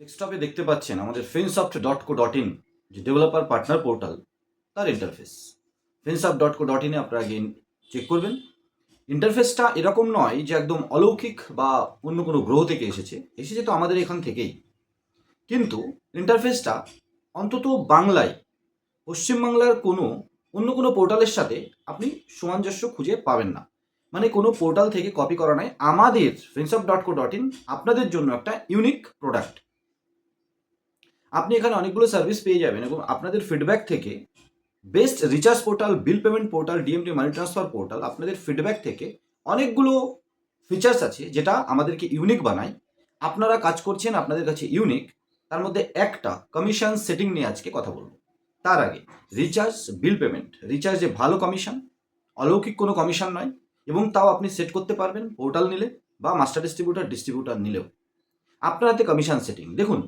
ডেস্কটপে দেখতে পাচ্ছেন আমাদের Finsoft dot co dot in যে ডেভেলপার পার্টনার পোর্টাল তার interface Finsoft dot co dot ইনে আপনারা গিয়ে চেক করবেন। ইন্টারফেসটা এরকম নয় যে একদম অলৌকিক বা অন্য কোনো গ্রহ থেকে এসেছে। এসেছে তো আমাদের এখান থেকেই। কিন্তু ইন্টারফেসটা অন্তত বাংলায়, পশ্চিমবাংলার কোনো অন্য কোনো পোর্টালের সাথে আপনি সামঞ্জস্য খুঁজে পাবেন না। মানে কোনো পোর্টাল থেকে কপি করা নয়। আমাদের friends of dot co dot in আপনাদের জন্য একটা ইউনিক প্রোডাক্ট আপনি এখানে অনেকগুলো সার্ভিস পেয়ে যাবেন এবং আপনাদের ফিডব্যাক থেকে best recharge portal bill payment portal DMT money transfer portal আপনাদের ফিডব্যাক থেকে অনেকগুলো ফিচার্স আছে যেটা আমাদেরকে ইউনিক বানায়। আপনারা কাজ করছেন আপনাদের কাছে ইউনিক তার মধ্যে একটা কমিশন সেটিং নিয়ে আজকে কথা বলব। তার আগে রিচার্জ বিল পেমেন্ট রিচার্জে ভালো কমিশন অলৌকিক কোনো কমিশন নয় এবং তাও আপনি সেট করতে পারবেন পোর্টাল নিলে বা মাস্টার ডিস্ট্রিবিউটার ডিস্ট্রিবিউটার নিলেও। আপনার হাতে কমিশন সেটিং দেখুন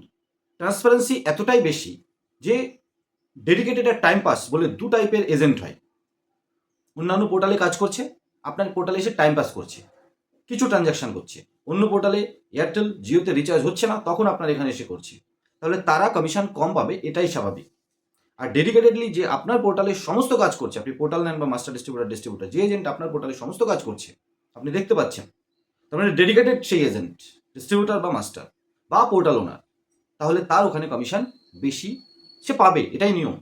ট্রান্সপারেন্সি এতটাই বেশি যে ডেডিকেটেড আর টাইম পাস বলে দু টাইপের এজেন্ট হয়। অন্যান্য পোর্টালে কাজ করছে, আপনার পোর্টালে এসে টাইম পাস করছে, কিছু ট্রানজ্যাকশন করছে অন্য পোর্টালে এয়ারটেল জিওতে রিচার্জ হচ্ছে না, তখন আপনার এখানে এসে করছে। তাহলে তারা কমিশন কম পাবে, এটাই স্বাভাবিক। আর ডেডিকেটেডলি যে আপনার পোর্টালে সমস্ত কাজ করছে, আপনি পোর্টাল নেন বা মাস্টার ডিস্ট্রিবিউটার ডিস্ট্রিবিউটার যে এজেন্ট আপনার পোর্টালে সমস্ত কাজ করছে, আপনি দেখতে পাচ্ছেন। তার মানে ডেডিকেটেড সেই এজেন্ট ডিস্ট্রিবিউটার বা মাস্টার বা পোর্টাল ওনার তাহলে তার ওখানে কমিশন বেশি সে পাবে, এটাই নিয়ম।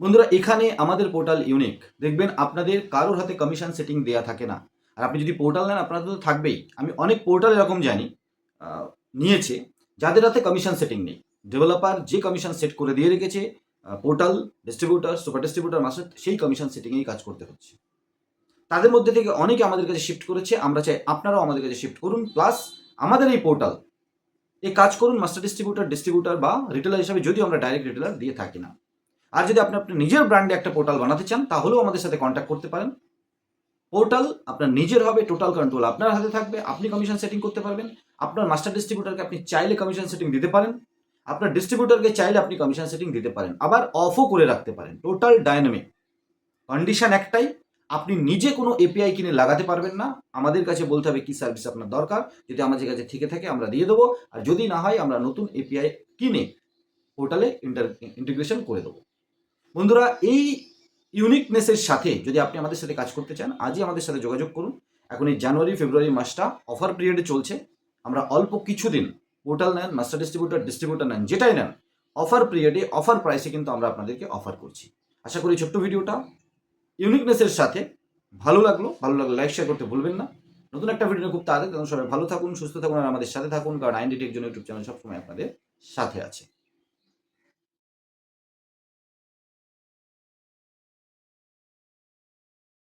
বন্ধুরা, এখানে আমাদের পোর্টাল ইউনিক দেখবেন আপনাদের কারোর হাতে কমিশন সেটিং দেয়া থাকে না। আর আপনি যদি পোর্টাল নেন, আপনাদের তো থাকবেই। আমি অনেক পোর্টাল এরকম জানি নিয়েছে, যাদের হাতে কমিশন সেটিং নেই। ডেভেলপার যে কমিশন সেট করে দিয়ে রেখেছে পোর্টাল ডিস্ট্রিবিউটার সুপার ডিস্ট্রিবিউটার মাসে সেই কমিশন সেটিংয়েই কাজ করতে হচ্ছে। তাদের মধ্যে থেকে অনেকে আমাদের কাছে শিফট করেছে, আমরা চাই আপনারাও আমাদের কাছে শিফট করুন প্লাস আমাদের এই পোর্টাল এই কাজ করুন মাস্টার ডিস্ট্রিবিউটার ডিস্ট্রিবিউটার বা রিটেলার হিসাবে যদিও আমরা ডাইরেক্ট রিটেলার দিয়ে থাকি না। আর যদি আপনি আপনার নিজের ব্র্যান্ডে একটা পোর্টাল বানাতে চান, তাহলেও আমাদের সাথে কন্ট্যাক্ট করতে পারেন। পোর্টাল আপনার নিজের হবে টোটাল কন্ট্রোল আপনার হাতে থাকবে, আপনি কমিশন সেটিং করতে পারবেন। আপনার মাস্টার ডিস্ট্রিবিউটারকে আপনি চাইলে কমিশন সেটিং দিতে পারেন। আপনার ডিস্ট্রিবিউটারকে চাইলে আপনি কমিশন সেটিং দিতে পারেন। আবার অফও করে রাখতে পারেন। টোটাল ডায়নামিক কন্ডিশন একটাই আপনি নিজে কোনো এপিআই কিনে লাগাতে পারবেন না। আমাদের কাছে বলতে হবে কি সার্ভিস আপনার দরকার। যদি আমাদের কাছে থেকে থাকে, আমরা দিয়ে দেবো। আর যদি না হয়, আমরা নতুন এপিআই কিনে পোর্টালে ইন্টার ইন্টিগ্রেশন করে দেবো। বন্ধুরা, এই ইউনিকনেসের সাথে যদি আপনি আমাদের সাথে কাজ করতে চান, আজই আমাদের সাথে যোগাযোগ করুন। এখন এই জানুয়ারি, ফেব্রুয়ারি মাসটা অফার পিরিয়ডে চলছে। আমরা অল্প কিছুদিন পোর্টাল নেন মাস্টার ডিস্ট্রিবিউটার ডিস্ট্রিবিউটার নেন, যেটাই নেন অফার পিরিয়ডে অফার প্রাইসে কিন্তু আমরা আপনাদেরকে অফার করছি। আশা করি ছোট্ট ভিডিওটা ইউনিকনেসের সাথে ভালো লাগল ভালো লাগল লাইক শেয়ার করতে ভুলবেন না। নতুন একটা ভিডিও খুব তাড়াতাড়ি সবাই ভালো থাকুন, সুস্থ থাকুন, আর আমাদের সাথে থাকুন, কারণ আইনডিটি একজন ইউটিউব চ্যানেল সবসময় আপনাদের সাথে আছে।